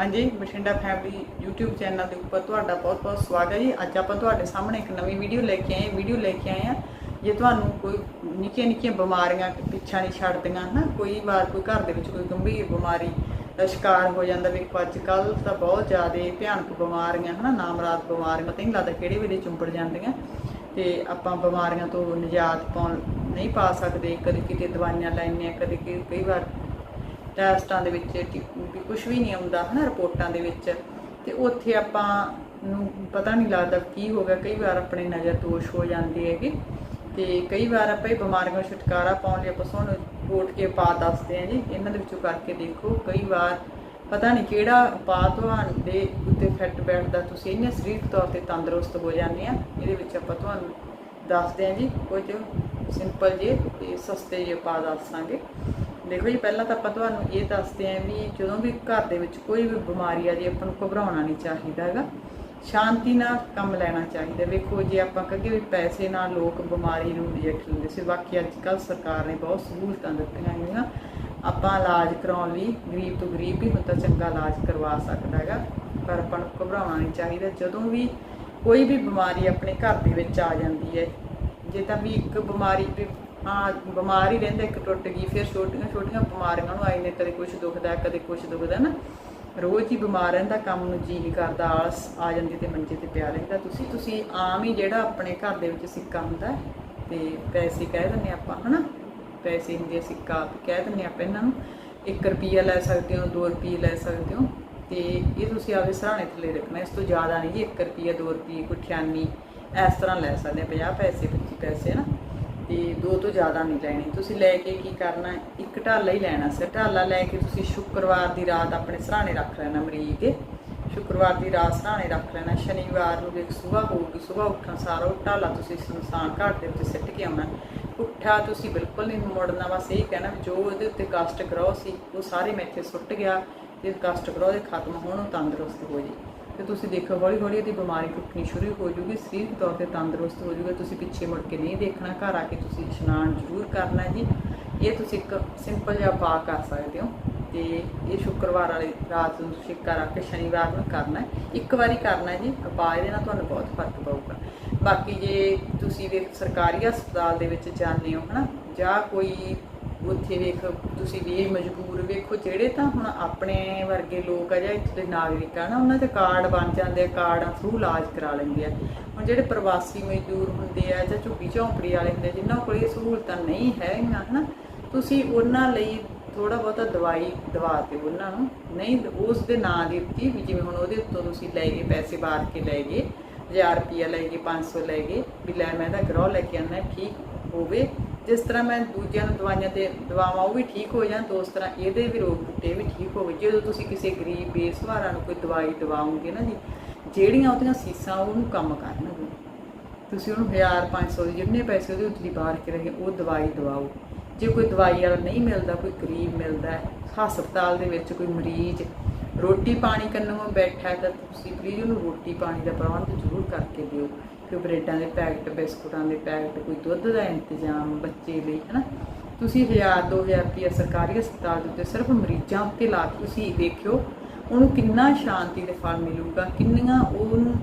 ਹਾਂਜੀ, Bathinda family YouTube channel ਦੇ ਉੱਪਰ ਤੁਹਾਡਾ ਬਹੁਤ-ਬਹੁਤ ਸਵਾਗਤ ਹੈ ਜੀ। ਅੱਜ ਆਪਾਂ ਤੁਹਾਡੇ ਸਾਹਮਣੇ ਇੱਕ ਨਵੀਂ ਵੀਡੀਓ ਲੈ ਕੇ ਆਏ ਵੀਡੀਓ ਲੈ ਕੇ ਆਏ ਹਾਂ। ਜੇ ਤੁਹਾਨੂੰ ਕੋਈ ਨਿੱਕੀਆਂ ਨਿੱਕੀਆਂ ਬਿਮਾਰੀਆਂ ਪਿੱਛਾ ਨਹੀਂ ਛੱਡਦੀਆਂ ਨਾ ਕੋਈ ਵਾਰ ਕੋਈ ਘਰ ਦੇ ਵਿੱਚ ਕੋਈ ਗੰਭੀਰ ਬਿਮਾਰੀ ਦਾ ਸ਼ਿਕਾਰ ਹੋ ਜਾਂਦਾ ਵੇਖੋ ਅੱਜ ਕੱਲ ਤਾਂ ਬਹੁਤ ਜ਼ਿਆਦਾ ਭਿਆਨਕ ਬਿਮਾਰੀਆਂ, ਹਨਾ ਨਾਮਰਾਤ ਬਿਮਾਰੀਆਂ ਤਾਂ ਨਹੀਂ ਲੱਗਦਾ ਕਿਹੜੇ ਵੇਲੇ ਚੁੰਬੜ ਜਾਂਦੀਆਂ। ਤੇ ਆਪਾਂ ਬਿਮਾਰੀਆਂ ਤੋਂ ਨਿਜਾਤ ਪਾਉਣ ਨਹੀਂ ਪਾ ਸਕਦੇ। ਕਦੇ ਕਿਤੇ ਦਵਾਈਆਂ ਲੈਣੀਆਂ ਆ ਕਦੇ ਕਿ- ਕਈ ਵਾਰ ਟੈਸਟਾਂ ਦੇ ਵਿੱਚ ਕੁਝ ਵੀ ਨਹੀਂ ਆਉਂਦਾ, ਹਨਾ, ਰਿਪੋਰਟਾਂ ਦੇ ਵਿੱਚ। ਤੇ ਉੱਥੇ ਆਪਾਂ ਨੂੰ ਪਤਾ ਨਹੀਂ ਲੱਗਦਾ ਕੀ ਹੋ ਗਿਆ, ਕਈ ਵਾਰ ਆਪਣੇ ਨਜ਼ਰ ਦੋਸ਼ ਹੋ ਜਾਂਦੇ ਹੈਗੇ। ਤੇ ਕਈ ਵਾਰ ਆਪਾਂ ਇਹ ਬਿਮਾਰੀਆਂ ਤੋਂ ਛੁਟਕਾਰਾ ਪਾਉਣ ਲਈ ਆਪਾਂ ਤੁਹਾਨੂੰ ਕੋਟ ਕੇ ਪਾ ਦੱਸਦੇ ਹਾਂ ਜੀ ਇਹਨਾਂ ਦੇ ਵਿੱਚੋਂ ਕਰਕੇ ਦੇਖੋ, ਕਈ ਵਾਰ ਪਤਾ ਨਹੀਂ ਕਿਹੜਾ ਉਪਾਅ ਤੁਹਾਨੂੰ ਦੇ ਉੱਤੇ ਫਿੱਟ ਬੈਠਦਾ, ਤੁਸੀਂ ਇੰਨੇ ਸਰੀਰਕ ਤੌਰ ਤੇ ਤੰਦਰੁਸਤ ਹੋ ਜਾਂਦੇ ਆ, ਇਹਦੇ ਵਿੱਚ ਆਪਾਂ ਤੁਹਾਨੂੰ ਦੱਸਦੇ ਹਾਂ ਜੀ ਕੁਝ ਸਿੰਪਲ ਜੇ ਤੇ ਸਸਤੇ ਜੇ ਉਪਾਅ ਦੱਸਾਂਗੇ ਦੇਖੋ ਜੀ, ਪਹਿਲਾਂ ਤਾਂ ਆਪਾਂ ਤੁਹਾਨੂੰ ਇਹ ਦੱਸਦੇ ਆਂ ਵੀ ਜਦੋਂ ਵੀ ਘਰ ਦੇ ਵਿੱਚ ਕੋਈ ਵੀ ਬਿਮਾਰੀ ਆ ਜੇ, ਆਪਾਂ ਨੂੰ ਘਬਰਾਉਣਾ ਨਹੀਂ ਚਾਹੀਦਾ ਹੈਗਾ। ਸ਼ਾਂਤੀ ਨਾਲ ਕੰਮ ਲੈਣਾ ਚਾਹੀਦਾ। ਵੇਖੋ ਜੇ ਆਪਾਂ ਕਹੀਏ ਵੀ ਪੈਸੇ ਨਾਲ ਲੋਕ ਬਿਮਾਰੀ ਨੂੰ ਰਿਜੈਕਟ ਲੈਂਦੇ ਸੀ, ਬਾਕੀ ਅੱਜ ਕੱਲ ਸਰਕਾਰ ਨੇ ਬਹੁਤ ਸਹੂਲਤਾਂ ਦਿੱਤੀਆਂ ਹੈਗੀਆਂ। ਆਪਾਂ ਇਲਾਜ ਕਰਾਉਣ ਲਈ ਗਰੀਬ ਤੋਂ ਗਰੀਬ ਵੀ ਹੁਣ ਤਾਂ ਚੰਗਾ ਇਲਾਜ ਕਰਵਾ ਸਕਦਾ ਹੈਗਾ, ਪਰ ਆਪਾਂ ਨੂੰ ਘਬਰਾਉਣਾ ਨਹੀਂ ਚਾਹੀਦਾ। ਜਦੋਂ ਵੀ ਕੋਈ ਵੀ ਬਿਮਾਰੀ ਆਪਣੇ ਘਰ ਦੇ ਵਿੱਚ ਆ ਜਾਂਦੀ ਹੈ, ਜੇ ਤਾਂ ਵੀ ਇੱਕ ਬਿਮਾਰੀ ਵੀ ਹਾਂ, ਬਿਮਾਰ ਹੀ ਰਹਿੰਦਾ, ਇੱਕ ਟੁੱਟ ਗਈ, ਫਿਰ ਛੋਟੀਆਂ ਛੋਟੀਆਂ ਬਿਮਾਰੀਆਂ ਨੂੰ ਆਈ ਨੇ, ਕਦੇ ਕੁਝ ਦੁਖਦਾ, ਕਦੇ ਕੁਝ ਦੁਖਦਾ ਨਾ। ਰੋਜ਼ ਹੀ ਬਿਮਾਰ ਰਹਿੰਦਾ, ਕੰਮ ਨੂੰ ਜੀ ਨਹੀਂ ਕਰਦਾ, ਆਲਸ ਆ ਜਾਂਦੀ ਤੇ ਮੰਜੇ ਤੇ ਪਿਆ ਰਹਿੰਦਾ। ਤੁਸੀਂ ਤੁਸੀਂ ਆਮ ਹੀ ਜਿਹੜਾ ਆਪਣੇ ਘਰ ਦੇ ਵਿੱਚ ਸਿੱਕਾ ਹੁੰਦਾ ਤੇ ਪੈਸੇ ਕਹਿ ਦਿੰਦੇ ਆਪਾਂ, ਹਨਾ? ਪੈਸੇ ਹੁੰਦੇ ਆ ਸਿੱਕਾ, ਕਹਿ ਦਿੰਦੇ ਆਪਾਂ ਇਹਨਾਂ ਨੂੰ। 1 ਰੁਪਿਆ ਲੈ ਸਕਦੇ ਹੋ 2 ਰੁਪਏ ਲੈ ਸਕਦੇ ਹੋ, ਤੇ ਇਹ ਤੁਸੀਂ ਆਪਦੇ ਸਰਾਣੇ ਥੱਲੇ ਰੱਖਣਾ, ਇਸ ਤੋਂ ਜ਼ਿਆਦਾ ਨਹੀਂ ਜੀ 1 ਰੁਪਿਆ 2 ਰੁਪਏ ਕੋਈ 98 ਇਸ ਤਰ੍ਹਾਂ ਲੈ ਸਕਦੇ ਆ 50 ਪੈਸੇ 25 ਪੈਸੇ ਨਾ ਤੇ ਦੋ ਤੋਂ ਜ਼ਿਆਦਾ ਨਹੀਂ ਲੈਣੀ। ਤੁਸੀਂ ਲੈ ਕੇ ਕੀ ਕਰਨਾ? ਇੱਕ ਢਾਲਾ ਹੀ ਲੈਣਾ ਸੀ। ਢਾਲਾ ਲੈ ਕੇ ਤੁਸੀਂ ਸ਼ੁੱਕਰਵਾਰ ਦੀ ਰਾਤ ਆਪਣੇ ਸਰਾਣੇ ਰੱਖ ਲੈਣਾ ਮਰੀਜ਼ ਦੇ। ਸ਼ੁੱਕਰਵਾਰ ਦੀ ਰਾਤ ਸਰਾਣੇ ਰੱਖ ਲੈਣਾ। ਸ਼ਨੀਵਾਰ ਨੂੰ ਦੇਖ ਸਵੇਰ ਹੋਊਗੀ ਸਵੇਰ ਉੱਠਣ ਸਾਰਾ ਉਹ ਢਾਲਾ ਤੁਸੀਂ ਸੁਨਸਾਨ ਘਾਟ ਦੇ ਉੱਤੇ ਸਿੱਟ ਕੇ ਆਉਣਾ। ਉੱਠਾ ਤੁਸੀਂ ਬਿਲਕੁਲ ਨਹੀਂ ਮੋੜਨਾ। ਬਸ ਇਹ ਕਹਿਣਾ ਵੀ ਜੋ ਉਹਦੇ ਉੱਤੇ ਕਸ਼ਟ ਗ੍ਰਹਿ ਸੀ, ਉਹ ਸਾਰੇ ਮੈਥੇ ਸੁੱਟ ਗਿਆ ਤੇ ਕਸ਼ਟ ਕਰੋ ਦੇ ਖਤਮ ਹੋਣ ਉਹ ਤੰਦਰੁਸਤ ਹੋ ਜੀ। ਤੇ ਤੁਸੀਂ ਦੇਖੋ ਹੌਲੀ ਹੌਲੀ ਇਹਦੀ ਬਿਮਾਰੀ ਟੁੱਟਣੀ ਸ਼ੁਰੂ ਹੋ ਜੂਗੀ, ਸਰੀਰਕ ਤੌਰ ਤੇ ਤੰਦਰੁਸਤ ਹੋ ਜੂਗਾ। ਤੁਸੀਂ ਪਿੱਛੇ ਮੁੜ ਕੇ ਨਹੀਂ ਦੇਖਣਾ, ਘਰ ਆ ਕੇ ਤੁਸੀਂ ਇਸ਼ਨਾਨ ਜ਼ਰੂਰ ਕਰਨਾ ਜੀ। ਇਹ ਤੁਸੀਂ ਇੱਕ ਸਿੰਪਲ ਜਿਹਾ ਉਪਾਅ ਕਰ ਸਕਦੇ ਹੋ ਤੇ ਇਹ ਸ਼ੁੱਕਰਵਾਰ ਵਾਲੀ ਰਾਤ ਨੂੰ ਸਿੱਕਾ ਰੱਖ ਕੇ ਸ਼ਨੀਵਾਰ ਨੂੰ ਕਰਨਾ ਇੱਕ ਵਾਰੀ ਕਰਨਾ ਜੀ ਉਪਾਅ ਇਹਦੇ ਨਾਲ ਤੁਹਾਨੂੰ ਬਹੁਤ ਫ਼ਰਕ ਪਊਗਾ। ਬਾਕੀ ਜੇ ਤੁਸੀਂ ਵੇਖ ਸਰਕਾਰੀ ਹਸਪਤਾਲ ਦੇ ਵਿੱਚ ਜਾਂਦੇ ਹੋ, ਹਨਾ, ਜਾਂ ਕੋਈ ਉੱਥੇ ਵੇਖ ਤੁਸੀਂ ਵੀ ਮਜਬੂਰ ਵੇਖੋ ਜਿਹੜੇ ਤਾਂ ਹੁਣ ਆਪਣੇ ਵਰਗੇ ਲੋਕ ਆ ਜਾਂ ਇੱਥੇ ਦੇ ਨਾਗਰਿਕ ਆ ਨਾ ਉਹਨਾਂ ਦੇ ਕਾਰਡ ਬਣ ਜਾਂਦੇ ਆ ਕਾਰਡਾਂ ਥਰੂ ਇਲਾਜ ਕਰਾ ਲੈਂਦੇ ਆ। ਹੁਣ ਜਿਹੜੇ ਪ੍ਰਵਾਸੀ ਮਜ਼ਦੂਰ ਹੁੰਦੇ ਆ ਜਾਂ ਝੁੱਗੀ ਝੌਂਪੜੀ ਵਾਲੇ ਹੁੰਦੇ ਆ, ਜਿਨ੍ਹਾਂ ਕੋਲ ਇਹ ਸਹੂਲਤਾਂ ਨਹੀਂ ਹੈਗੀਆਂ ਹਨਾ ਤੁਸੀਂ ਉਹਨਾਂ ਲਈ ਥੋੜਾ ਬਹੁਤਾ ਦਵਾਈ ਦਵਾ ਦਿਓ ਉਹਨਾਂ ਨੂੰ। ਨਹੀਂ ਉਸ ਦੇ ਨਾਂ ਦੀ ਦਿੱਤੀ ਵੀ ਜਿਵੇਂ ਹੁਣ ਉਹਦੇ ਉੱਤੋਂ ਤੁਸੀਂ ਲੈ ਗਏ ਪੈਸੇ ਬਾਰ ਕੇ ਲੈ ਗਏ 1000 ਰੁਪਿਆ ਲੈ ਗਏ 500 ਲੈ ਗਏ ਵੀ ਲੈ ਮੈਂ ਤਾਂ ਗਰੋ ਲੈ ਕੇ ਆਉਣਾ ਠੀਕ ਹੋਵੇ। ਜਿਸ ਤਰ੍ਹਾਂ ਮੈਂ ਦੂਜਿਆਂ ਨੂੰ ਦਵਾਈਆਂ ਤੇ ਦਵਾਵਾਂ, ਉਹ ਵੀ ਠੀਕ ਹੋ ਜਾਣ, ਤਾਂ ਉਸ ਤਰ੍ਹਾਂ ਇਹਦੇ ਵੀ ਰੋਗ ਬੂਟੇ ਵੀ ਠੀਕ ਹੋਵੇ। ਜਦੋਂ ਤੁਸੀਂ ਕਿਸੇ ਗਰੀਬ ਬੇਸਹਾਰਾ ਨੂੰ ਕੋਈ ਦਵਾਈ ਦਵਾਓਗੇ ਨਾ ਜੀ, ਜਿਹੜੀਆਂ ਉਹਦੀਆਂ ਸੀਸਾਂ ਉਹਨੂੰ ਕੰਮ ਕਰਨਗੇ ਤੁਸੀਂ ਉਹਨੂੰ 1000 500 ਦੇ ਜਿੰਨੇ ਪੈਸੇ ਉਹਦੇ ਉੱਤੇ ਦੀ ਬਾਹਰ ਕੇ ਰਹੇ, ਉਹ ਦਵਾਈ ਦਵਾਓ। ਜੇ ਕੋਈ ਦਵਾਈ ਵਾਲਾ ਨਹੀਂ ਮਿਲਦਾ, ਕੋਈ ਗਰੀਬ ਮਿਲਦਾ ਹਸਪਤਾਲ ਦੇ ਵਿੱਚ ਕੋਈ ਮਰੀਜ਼ ਰੋਟੀ ਪਾਣੀ ਕੰਨੋਂ ਬੈਠਾ ਤਾਂ ਤੁਸੀਂ ਪਲੀਜ਼ ਉਹਨੂੰ ਰੋਟੀ ਪਾਣੀ ਦਾ ਪ੍ਰਬੰਧ ਜ਼ਰੂਰ ਕਰਕੇ ਦਿਓ ਕਿ ਬ੍ਰੈਡਾਂ ਦੇ ਪੈਕਟ, ਬਿਸਕੁਟਾਂ ਦੇ ਪੈਕਟ, ਕੋਈ ਦੁੱਧ ਦਾ ਇੰਤਜ਼ਾਮ ਬੱਚੇ ਲਈ, ਹਨਾ? ਤੁਸੀਂ 1000 2000 ਰੁਪਏ ਸਰਕਾਰੀ ਹਸਪਤਾਲ ਦੇ ਉੱਤੇ ਸਿਰਫ ਮਰੀਜ਼ਾਂ ਉੱਤੇ ਲਾ ਤੁਸੀਂ ਦੇਖਿਓ ਉਹਨੂੰ ਕਿੰਨਾ ਸ਼ਾਂਤੀ ਦੇ ਫਲ ਮਿਲੂਗਾ, ਕਿੰਨੀਆਂ ਉਹਨੂੰ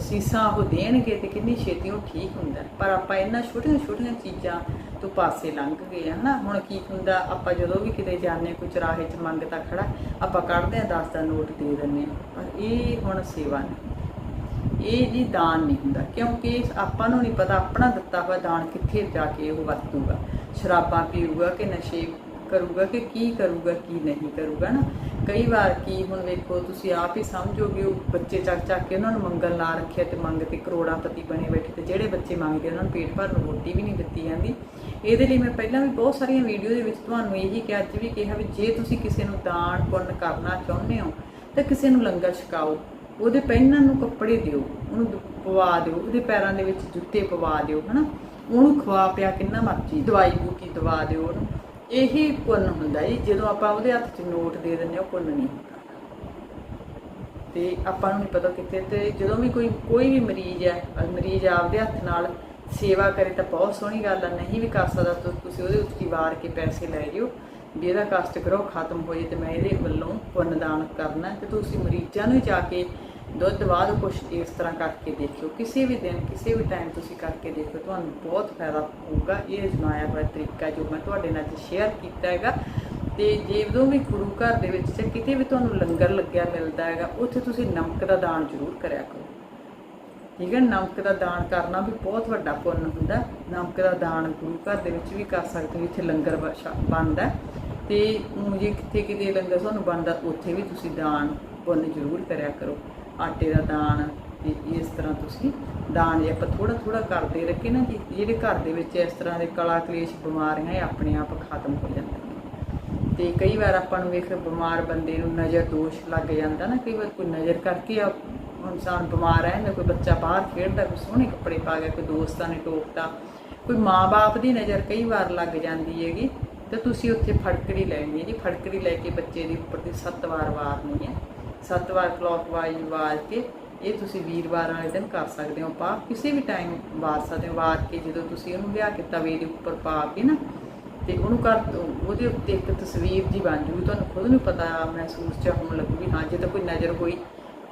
ਸੀਸਾਂ ਉਹ ਦੇਣਗੇ ਤੇ ਕਿੰਨੀ ਛੇਤੀ ਉਹ ਠੀਕ ਹੁੰਦਾ ਪਰ ਆਪਾਂ ਇਹਨਾਂ ਛੋਟੀਆਂ ਛੋਟੀਆਂ ਚੀਜ਼ਾਂ ਤੋਂ ਪਾਸੇ ਲੰਘ ਗਏ ਹਨਾ? ਹੁਣ ਕੀ ਹੁੰਦਾ, ਆਪਾਂ ਜਦੋਂ ਵੀ ਕਿਤੇ ਜਾਂਦੇ ਕੋਈ ਚਰਾਹੇ 'ਚ ਮੰਗਤਾ ਖੜਾ, ਆਪਾਂ ਕੱਢਦੇ ਆ 10 ਦਾ ਨੋਟ ਦੇ ਦਿੰਦੇ ਆ ਪਰ ਇਹ ਹੁਣ ਸੇਵਾ ਨਹੀਂ। ਇਹ ਜੀ ਦਾਨ ਨਹੀਂ ਹੁੰਦਾ, ਕਿਉਂਕਿ ਆਪਾਂ ਨੂੰ ਨਹੀਂ ਪਤਾ ਆਪਣਾ ਦਿੱਤਾ ਹੋਇਆ ਦਾਨ ਕਿੱਥੇ ਜਾ ਕੇ ਉਹ ਵਰਤੂਗਾ। ਸ਼ਰਾਬਾਂ ਪੀਊਗਾ ਕਿ ਨਸ਼ੇ ਕਰੂਗਾ ਕਿ ਕੀ ਕਰੂਗਾ, ਕੀ ਨਹੀਂ ਕਰੂਗਾ ਨਾ ਕਈ ਵਾਰ ਕੀ ਹੁਣ ਵੇਖੋ, ਤੁਸੀਂ ਆਪ ਹੀ ਸਮਝੋਗੇ, ਉਹ ਬੱਚੇ ਚੱਕ ਚੱਕ ਕੇ ਉਹਨਾਂ ਨੂੰ ਮੰਗਣ ਲਾ ਰੱਖਿਆ ਤੇ ਮੰਗ ਤੇ ਕਰੋੜਾਪਤੀ ਬਣੇ ਬੈਠੇ ਤੇ ਜਿਹੜੇ ਬੱਚੇ ਮੰਗਦੇ ਉਹਨਾਂ ਨੂੰ ਪੇਟ ਭਰ ਨੂੰ ਰੋਟੀ ਵੀ ਨਹੀਂ ਦਿੱਤੀ ਜਾਂਦੀ। ਇਹਦੇ ਲਈ ਮੈਂ ਪਹਿਲਾਂ ਵੀ ਬਹੁਤ ਸਾਰੀਆਂ ਵੀਡੀਓ ਦੇ ਵਿੱਚ ਤੁਹਾਨੂੰ ਇਹੀ ਕਿਹਾ, ਅੱਜ ਵੀ ਕਿਹਾ ਵੀ ਜੇ ਤੁਸੀਂ ਕਿਸੇ ਨੂੰ ਦਾਨ ਪੁੰਨ ਕਰਨਾ ਚਾਹੁੰਦੇ ਹੋ, ਤਾਂ ਕਿਸੇ ਨੂੰ ਲੰਗਰ ਛਕਾਓ, ਉਹਦੇ ਪਹਿਨਣ ਨੂੰ ਕੱਪੜੇ ਦਿਓ, ਉਹਨੂੰ ਪਵਾ ਦਿਓ, ਉਹਦੇ ਪੈਰਾਂ ਦੇ ਵਿੱਚ ਜੁੱਤੇ ਪਵਾ ਦਿਓ, ਹਨਾ? ਉਹਨੂੰ ਖਵਾ ਪਿਆ ਕਿੰਨਾ ਮਰਜ਼ੀ, ਦਵਾਈ ਬੂਟੀ ਦਵਾ ਦਿਓ ਉਹਨੂੰ। ਇਹੀ ਪੁੰਨ ਹੁੰਦਾ ਜੀ, ਜਦੋਂ ਆਪਾਂ ਉਹਦੇ ਹੱਥ 'ਚ ਨੋਟ ਦੇ ਦਿੰਦੇ ਹਾਂ, ਉਹ ਪੁੰਨ ਨਹੀਂ ਹੁੰਦਾ। ਤੇ ਆਪਾਂ ਨੂੰ ਨਹੀਂ ਪਤਾ ਕਿੱਥੇ ਤੇ ਜਦੋਂ ਵੀ ਕੋਈ ਕੋਈ ਵੀ ਮਰੀਜ਼ ਹੈ ਮਰੀਜ਼ ਆਪਦੇ ਹੱਥ ਨਾਲ ਸੇਵਾ ਕਰੇ ਤਾਂ ਬਹੁਤ ਸੋਹਣੀ ਗੱਲ ਆ, ਨਹੀਂ ਵੀ ਕਰ ਸਕਦਾ ਤਾਂ, ਤੁਸੀਂ ਉਹਦੇ ਉੱਤੇ ਵਾਰ ਕੇ ਪੈਸੇ ਲੈ ਜਿਓ, ਵੀ ਇਹਦਾ ਕਸ਼ਟ ਕਰੋ, ਖਤਮ ਹੋ ਜੇ ਤੇ ਮੈਂ ਇਹਦੇ ਵੱਲੋਂ ਪੁੰਨ ਦਾਨ ਕਰਨਾ ਹੈ ਤੇ ਤੁਸੀਂ ਮਰੀਜ਼ਾਂ ਨੂੰ ਜਾ ਕੇ ਦੁੱਧ ਬਾਅਦ ਕੁਛ ਇਸ ਤਰ੍ਹਾਂ ਕਰਕੇ ਦੇਖਿਓ। ਕਿਸੇ ਵੀ ਦਿਨ, ਕਿਸੇ ਵੀ ਟਾਈਮ ਤੁਸੀਂ ਕਰਕੇ ਦੇਖਿਓ, ਤੁਹਾਨੂੰ ਬਹੁਤ ਫਾਇਦਾ ਹੋਊਗਾ। ਇਹ ਅਜਮਾਇਆ ਹੋਇਆ ਤਰੀਕਾ ਜੋ ਮੈਂ ਤੁਹਾਡੇ ਨਾਲ ਸ਼ੇਅਰ ਕੀਤਾ ਹੈਗਾ। ਤੇ ਜੇ ਜਦੋਂ ਵੀ ਗੁਰੂ ਘਰ ਦੇ ਵਿੱਚ ਜਾਂ ਕਿਤੇ ਵੀ ਤੁਹਾਨੂੰ ਲੰਗਰ ਲੱਗਿਆ ਮਿਲਦਾ ਹੈਗਾ, ਉੱਥੇ ਤੁਸੀਂ ਨਮਕ ਦਾ ਦਾਨ ਜ਼ਰੂਰ ਕਰਿਆ ਕਰੋ। ਠੀਕ ਹੈ, ਨਮਕ ਦਾ ਦਾਨ ਕਰਨਾ ਵੀ ਬਹੁਤ ਵੱਡਾ ਪੁੰਨ ਹੁੰਦਾ। ਨਮਕ ਦਾ ਦਾਨ ਗੁਰੂ ਘਰ ਦੇ ਵਿੱਚ ਵੀ ਕਰ ਸਕਦੇ ਹੋ ਇੱਥੇ ਲੰਗਰ ਬਣਦਾ ਹੈ। ਤੇ ਜੇ ਕਿਤੇ ਕਿਤੇ ਲੰਗਰ ਤੁਹਾਨੂੰ ਬਣਦਾ, ਉੱਥੇ ਵੀ ਤੁਸੀਂ ਦਾਨ ਪੁੰਨ ਜ਼ਰੂਰ ਕਰਿਆ ਕਰੋ। ਆਟੇ ਦਾ ਦਾਨ ਤੇ ਇਸ ਤਰ੍ਹਾਂ ਤੁਸੀਂ ਦਾਨ ਜੇ ਆਪਾਂ ਥੋੜਾ ਥੋੜਾ ਕਰਦੇ ਰੱਖੇ ਨਾ ਜੀ, ਜਿਹੜੇ ਘਰ ਦੇ ਵਿੱਚ ਇਸ ਤਰ੍ਹਾਂ ਦੇ ਕਲਾ ਕਲੇਸ਼ ਬਿਮਾਰੀਆਂ ਇਹ ਆਪਣੇ ਆਪ ਖਤਮ ਹੋ ਜਾਂਦੀਆਂ ਤੇ ਕਈ ਵਾਰ ਆਪਾਂ ਨੂੰ ਵੇਖ ਬਿਮਾਰ ਬੰਦੇ ਨੂੰ ਨਜ਼ਰ ਦੋਸ਼ ਲੱਗ ਜਾਂਦਾ ਨਾ, ਕਈ ਵਾਰ ਕੋਈ ਨਜ਼ਰ ਕਰਕੇ ਆ, ਇਨਸਾਨ ਬਿਮਾਰ ਹੈ ਨਾ ਕੋਈ ਬੱਚਾ ਬਾਹਰ ਖੇਡਦਾ, ਕੋਈ ਸੋਹਣੇ ਕੱਪੜੇ ਪਾ ਗਿਆ ਕੋਈ ਦੋਸਤਾਂ ਨੇ ਟੋਕਤਾ, ਕੋਈ ਮਾਂ-ਬਾਪ ਦੀ ਨਜ਼ਰ ਕਈ ਵਾਰ ਲੱਗ ਜਾਂਦੀ ਹੈਗੀ, ਤੇ ਤੁਸੀਂ ਉੱਥੇ ਫੜਕੜੀ ਲੈਣੀ ਹੈ ਜੀ, ਫੜਕੜੀ ਲੈ ਕੇ ਬੱਚੇ ਦੇ ਉੱਪਰ ਦੀ ਸੱਤ ਵਾਰ ਵਾਰਨੀ ਹੈ। ਸੱਤ ਵਾਰ ਕਲੌਕ ਵਾਈਜ਼ ਵਾਰ ਕੇ ਇਹ ਤੁਸੀਂ ਵੀਰਵਾਰ ਵਾਲੇ ਦਿਨ ਕਰ ਸਕਦੇ ਹੋ, ਪਾ ਕਿਸੇ ਵੀ ਟਾਈਮ ਵਾਰ ਸਕਦੇ ਹੋ, ਵਾਰ ਕੇ ਜਦੋਂ ਤੁਸੀਂ ਉਹਨੂੰ ਲਿਆ ਕੇ ਤਵੇ ਦੇ ਉੱਪਰ ਪਾ ਕੇ ਨਾ, ਤੇ ਉਹਨੂੰ ਕਰ ਉਹਦੇ ਉੱਤੇ ਇੱਕ ਤਸਵੀਰ ਜੀ ਬਣ ਜੂਗੀ, ਤੁਹਾਨੂੰ ਖੁਦ ਨੂੰ ਪਤਾ ਮਹਿਸੂਸ ਚ ਹੋਣ ਲੱਗੂਗੀ ਹਾਂ ਜੇ ਤਾਂ ਕੋਈ ਨਜ਼ਰ ਹੋਈ,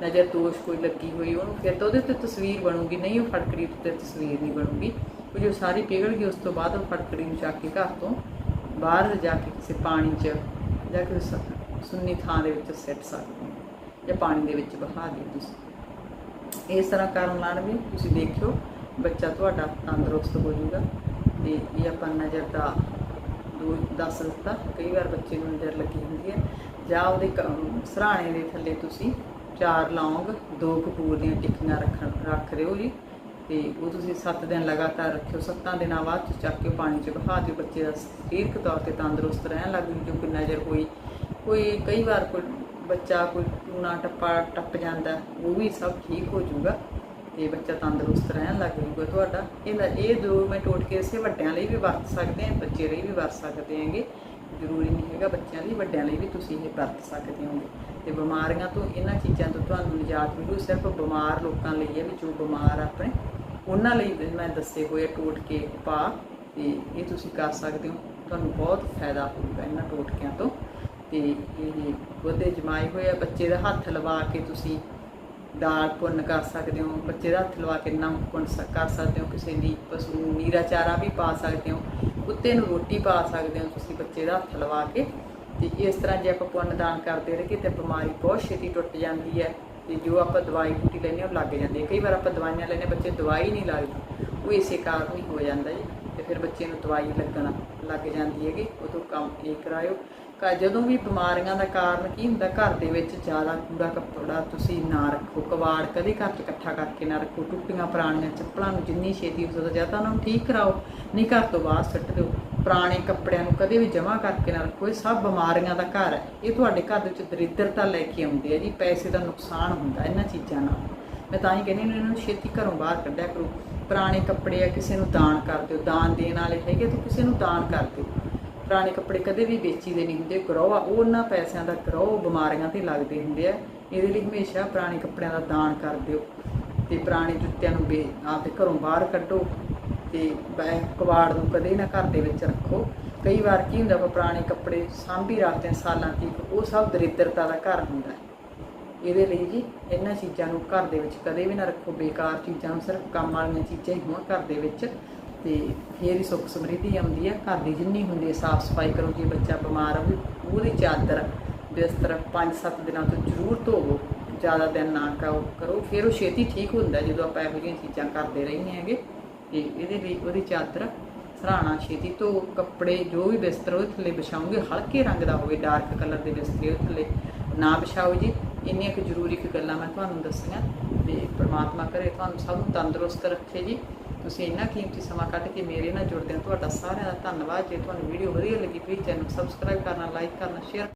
ਨਜ਼ਰ ਦੋਸ਼ ਕੋਈ ਲੱਗੀ ਹੋਈ, ਉਹਨੂੰ ਫਿਰ ਤਾਂ ਉਹਦੇ ਉੱਤੇ ਤਸਵੀਰ ਬਣੂਗੀ, ਨਹੀਂ ਉਹ ਫਟਕੜੀ ਉੱਤੇ ਤਸਵੀਰ ਨਹੀਂ ਬਣੂਗੀ, ਉਹ ਜੋ ਸਾਰੀ ਪਿਘਲ ਗਈ, ਉਸ ਤੋਂ ਬਾਅਦ ਉਹ ਫਟਕੜੀ ਨੂੰ ਚੱਕ ਕੇ ਘਰ ਤੋਂ ਬਾਹਰ ਜਾ ਕੇ ਕਿਸੇ ਪਾਣੀ 'ਚ ਜਾਂ ਕਿਸੇ ਸ- ਸੁੰਨੀ ਥਾਂ ਦੇ ਵਿੱਚ ਸਿੱਟ ਸਕਦੇ ਹੋ। ਜਾਂ ਪਾਣੀ ਦੇ ਵਿੱਚ ਬਹਾ ਦਿਓ ਤੁਸੀਂ। ਇਸ ਤਰ੍ਹਾਂ ਕਰਨ ਨਾਲ ਵੀ ਤੁਸੀਂ ਦੇਖਿਓ ਬੱਚਾ ਤੁਹਾਡਾ ਤੰਦਰੁਸਤ ਹੋ ਜਾਊਗਾ ਤੇ ਇਹ ਆਪਾਂ ਨਜ਼ਰ ਦਾ ਦੋ ਦੱਸ ਦਿੱਤਾ। ਕਈ ਵਾਰ ਬੱਚੇ ਨੂੰ ਨਜ਼ਰ ਲੱਗੀ ਹੁੰਦੀ ਹੈ। ਜਾਂ ਉਹਦੇ ਕ- ਸਰਾਣੇ ਦੇ ਥੱਲੇ ਤੁਸੀਂ ਚਾਰ ਲੌਂਗ, ਦੋ ਕਪੂਰ ਦੀਆਂ ਟਿੱਕੀਆਂ ਰੱਖਣ, ਰੱਖ ਦਿਓ ਜੀ। ਤੇ ਉਹ ਤੁਸੀਂ 7 ਦਿਨ ਲਗਾਤਾਰ ਰੱਖਿਓ। 7 ਦਿਨਾਂ ਬਾਅਦ ਚ ਚੱਕ ਕੇ ਪਾਣੀ ਚ ਬਹਾ ਦਿਓ। ਬੱਚੇ ਦਾ ਸਰੀਰਕ ਤੌਰ ਤੇ ਤੰਦਰੁਸਤ ਰਹਿਣ ਲੱਗ ਜੂ ਜੋ ਕੋਈ ਨਜ਼ਰ ਹੋਈ, ਕੋਈ ਕਈ ਵਾਰ ਕੋਈ ਬੱਚਾ ਕੋਈ ਟੂਣਾ ਟੱਪਾ ਟੱਪ ਜਾਂਦਾ, ਉਹ ਵੀ ਸਭ ਠੀਕ ਹੋ ਜਾਊਗਾ ਤੇ ਬੱਚਾ ਤੰਦਰੁਸਤ ਰਹਿਣ ਲੱਗ ਜੂਗਾ ਤੁਹਾਡਾ। ਇਹਦਾ ਇਹ ਦੋ ਮੈਂ ਟੋਟਕੇ ਇਸੇ ਵੱਡਿਆਂ ਲਈ ਵੀ ਵਰਤ ਸਕਦੇ ਹਾਂ, ਬੱਚੇ ਲਈ ਵੀ ਵਰਤ ਸਕਦੇ ਹਾਂਗੇ। ਜ਼ਰੂਰੀ ਨਹੀਂ ਹੈਗਾ ਬੱਚਿਆਂ ਲਈ, ਵੱਡਿਆਂ ਲਈ ਵੀ ਤੁਸੀਂ ਇਹ ਵਰਤ ਸਕਦੇ ਹੋਗੇ। ਤੇ ਬਿਮਾਰੀਆਂ ਤੋਂ, ਇਹਨਾਂ ਚੀਜ਼ਾਂ ਤੋਂ ਤੁਹਾਨੂੰ ਨਿਜਾਤ ਮਿਲੂ, ਸਿਰਫ ਬਿਮਾਰ ਲੋਕਾਂ ਲਈ ਹੈ ਵੀ ਜੋ ਬਿਮਾਰ ਆਪਣੇ, ਉਹਨਾਂ ਲਈ ਵੀ ਮੈਂ ਦੱਸੇ ਹੋਏ ਟੋਟਕੇ ਉਪਾਅ ਤੇ ਇਹ ਤੁਸੀਂ ਕਰ ਸਕਦੇ ਹੋ। ਤੁਹਾਨੂੰ ਬਹੁਤ ਫਾਇਦਾ ਹੋਊਗਾ ਇਹਨਾਂ ਟੋਟਕਿਆਂ ਤੋਂ। ਤੇ ਇਹ ਉਹਦੇ ਜਮਾਏ ਹੋਏ ਆ ਬੱਚੇ ਦਾ ਹੱਥ ਲਵਾ ਕੇ ਤੁਸੀਂ ਦਾਲ ਪੁੰਨ ਕਰ ਸਕਦੇ ਹੋ ਬੱਚੇ ਦਾ ਹੱਥ ਲਵਾ ਕੇ ਨਮਕ ਪੁੰਨ ਕਰ ਸਕਦੇ ਹੋ ਕਿਸੇ ਦੀ ਪਸ਼ੂ ਨੂੰ ਨੀਰਾ ਚਾਰਾ ਵੀ ਪਾ ਸਕਦੇ ਹੋ ਕੁੱਤੇ ਨੂੰ ਰੋਟੀ ਪਾ ਸਕਦੇ ਹੋ ਤੁਸੀਂ ਬੱਚੇ ਦਾ ਹੱਥ ਲਵਾ ਕੇ। ਤੇ ਇਸ ਤਰ੍ਹਾਂ ਜੇ ਆਪਾਂ ਪੁੰਨ ਦਾਨ ਕਰਦੇ ਰਹੀਏ ਤੇ ਬਿਮਾਰੀ ਬਹੁਤ ਛੇਤੀ ਟੁੱਟ ਜਾਂਦੀ ਹੈ ਤੇ ਜੋ ਆਪਾਂ ਦਵਾਈ ਬੂਟੀ ਲੈਂਦੇ ਹਾਂ ਉਹ ਲੱਗ ਜਾਂਦੀ ਹੈ। ਕਈ ਵਾਰ ਆਪਾਂ ਦਵਾਈਆਂ ਲੈਂਦੇ ਹਾਂ, ਬੱਚੇ ਦਵਾਈ ਨਹੀਂ ਲੱਗਦੀ ਉਹ ਇਸੇ ਕਾਰਨ ਹੀ ਹੋ ਜਾਂਦਾ ਜੀ। ਤੇ ਫਿਰ ਬੱਚੇ ਨੂੰ ਦਵਾਈ ਲੱਗਣ ਲੱਗ ਜਾਂਦੀ ਹੈਗੀ ਉਦੋਂ ਕੰਮ ਇਹ ਕਰਾਇਓ। ਘਰ ਜਦੋਂ ਵੀ ਬਿਮਾਰੀਆਂ ਦਾ ਕਾਰਨ ਕੀ ਹੁੰਦਾ, ਘਰ ਦੇ ਵਿੱਚ ਜ਼ਿਆਦਾ ਕੂੜਾ ਕਪੜਾ ਤੁਸੀਂ ਨਾ ਰੱਖੋ, ਕਬਾੜ ਕਦੇ ਘਰ 'ਚ ਇਕੱਠਾ ਕਰਕੇ ਨਾ ਰੱਖੋ, ਟੁੱਟੀਆਂ ਪੁਰਾਣੀਆਂ ਚੱਪਲਾਂ ਨੂੰ ਜਿੰਨੀ ਛੇਤੀ ਹੋ ਸਕਦਾ ਜਾਂ ਤਾਂ ਉਹਨਾਂ ਨੂੰ ਠੀਕ ਕਰਾਓ, ਨਹੀਂ ਘਰ ਤੋਂ ਬਾਹਰ ਸੁੱਟ ਦਿਓ, ਪੁਰਾਣੇ ਕੱਪੜਿਆਂ ਨੂੰ ਕਦੇ ਵੀ ਜਮ੍ਹਾਂ ਕਰਕੇ ਨਾ ਰੱਖੋ, ਇਹ ਸਭ ਬਿਮਾਰੀਆਂ ਦਾ ਘਰ ਹੈ। ਇਹ ਤੁਹਾਡੇ ਘਰ ਦੇ ਵਿੱਚ ਦਰਿਦਰਤਾ ਲੈ ਕੇ ਆਉਂਦੀ ਹੈ ਜੀ, ਪੈਸੇ ਦਾ ਨੁਕਸਾਨ ਹੁੰਦਾ ਇਹਨਾਂ ਚੀਜ਼ਾਂ ਨਾਲ। ਮੈਂ ਤਾਂ ਹੀ ਕਹਿੰਦੀ ਇਹਨਾਂ ਨੂੰ ਛੇਤੀ ਘਰੋਂ ਬਾਹਰ ਕੱਢਿਆ ਕਰੋ। ਪੁਰਾਣੇ ਕੱਪੜੇ ਆ, ਕਿਸੇ ਨੂੰ ਦਾਨ ਕਰ ਦਿਓ, ਦਾਨ ਦੇਣ ਵਾਲੇ ਹੈਗੇ ਤਾਂ ਕਿਸੇ ਨੂੰ ਦਾਨ ਕਰ ਦਿਓ। ਪੁਰਾਣੇ ਕੱਪੜੇ ਕਦੇ ਵੀ ਵੇਚੀ ਦੇ ਨਹੀਂ ਹੁੰਦੇ ਗਰੋਹ ਆ ਉਹ ਉਹਨਾਂ ਪੈਸਿਆਂ ਦਾ ਗਰੋਹ ਬਿਮਾਰੀਆਂ ਤੇ ਲੱਗਦੇ ਹੁੰਦੇ ਆ। ਇਹਦੇ ਲਈ ਹਮੇਸ਼ਾ ਪੁਰਾਣੇ ਕੱਪੜਿਆਂ ਦਾ ਦਾਨ ਕਰ ਦਿਓ ਤੇ ਪੁਰਾਣੇ ਜੁੱਤਿਆਂ ਨੂੰ ਵੇ ਆਪਦੇ ਘਰੋਂ ਬਾਹਰ ਕੱਢੋ ਤੇ ਬੈ, ਕਬਾੜ ਨੂੰ ਕਦੇ ਨਾ ਘਰ ਦੇ ਵਿੱਚ ਰੱਖੋ। ਕਈ ਵਾਰ ਕੀ ਹੁੰਦਾ ਵਾ, ਪੁਰਾਣੇ ਕੱਪੜੇ ਸਾਂਭੀ ਰੱਖਦੇ ਆ ਸਾਲਾਂ ਤੱਕ, ਉਹ ਸਭ ਦਰਿਦਰਤਾ ਦਾ ਘਰ ਹੁੰਦਾ। ਹੈ ਇਹਦੇ ਲਈ ਜੀ ਇਹਨਾਂ ਚੀਜ਼ਾਂ ਨੂੰ ਘਰ ਦੇ ਵਿੱਚ ਕਦੇ ਵੀ ਨਾ ਰੱਖੋ, ਬੇਕਾਰ ਚੀਜ਼ਾਂ ਨੂੰ ਸਿਰਫ ਕੰਮ ਵਾਲੀਆਂ ਚੀਜ਼ਾਂ ਹੀ ਹੋਣ ਘਰ ਦੇ ਵਿੱਚ। ਤੇ ਫੇਰ ਹੀ ਸੁੱਖ ਸਮਰਿੱਧੀ ਆਉਂਦੀ ਹੈ ਘਰ ਦੀ ਜਿੰਨੀ ਹੁੰਦੀ ਹੈ ਸਾਫ਼ ਸਫ਼ਾਈ ਕਰੋ, ਜੇ ਬੱਚਾ ਬਿਮਾਰ ਹੋਵੇ ਉਹਦੀ ਚਾਦਰ ਬਿਸਤਰ 5-7 ਦਿਨਾਂ ਤੋਂ ਜ਼ਰੂਰ ਧੋਵੋ। ਜ਼ਿਆਦਾ ਦਿਨ ਨਾ ਕਰੋ ਕਰੋ। ਫਿਰ ਉਹ ਛੇਤੀ ਠੀਕ ਹੁੰਦਾ, ਜਦੋਂ ਆਪਾਂ ਇਹੋ ਜਿਹੀਆਂ ਚੀਜ਼ਾਂ ਕਰਦੇ ਰਹਿੰਦੇ ਹੈਗੇ। ਤੇ ਇਹਦੇ ਲਈ ਉਹਦੀ ਚਾਦਰ ਸਰਾਣਾ, ਛੇਤੀ ਧੋ। ਕੱਪੜੇ ਜੋ ਵੀ ਬਿਸਤਰ ਉਹਦੇ ਥੱਲੇ ਵਿਛਾਉਂਗੇ ਹਲਕੇ ਰੰਗ ਦਾ ਹੋਵੇ, ਡਾਰਕ ਕਲਰ ਦੇ ਬਿਸਤਰੇ ਉਹਦੇ ਥੱਲੇ ਨਾ ਵਿਛਾਓ ਜੀ। ਇੰਨੀਆਂ ਕੁ ਜ਼ਰੂਰੀ ਕੁ ਗੱਲਾਂ ਮੈਂ ਤੁਹਾਨੂੰ ਦੱਸੀਆਂ ਤੇ ਪ੍ਰਮਾਤਮਾ ਕਰੇ, ਤੁਹਾਨੂੰ ਸਭ ਨੂੰ ਤੰਦਰੁਸਤ ਰੱਖੇ ਜੀ। ਤੁਸੀਂ ਇੰਨਾ ਕੀਮਤੀ ਸਮਾਂ ਕੱਢ ਕੇ ਮੇਰੇ ਨਾਲ ਜੁੜਦੇ ਹੋ, ਤੁਹਾਡਾ ਸਾਰਿਆਂ ਦਾ ਧੰਨਵਾਦ। ਜੇ ਤੁਹਾਨੂੰ ਵੀਡੀਓ ਵਧੀਆ ਲੱਗੀ ਪਲੀਜ਼ ਚੈਨਲ ਸਬਸਕ੍ਰਾਈਬ ਕਰਨਾ ਲਾਈਕ ਕਰਨਾ ਸ਼ੇਅਰ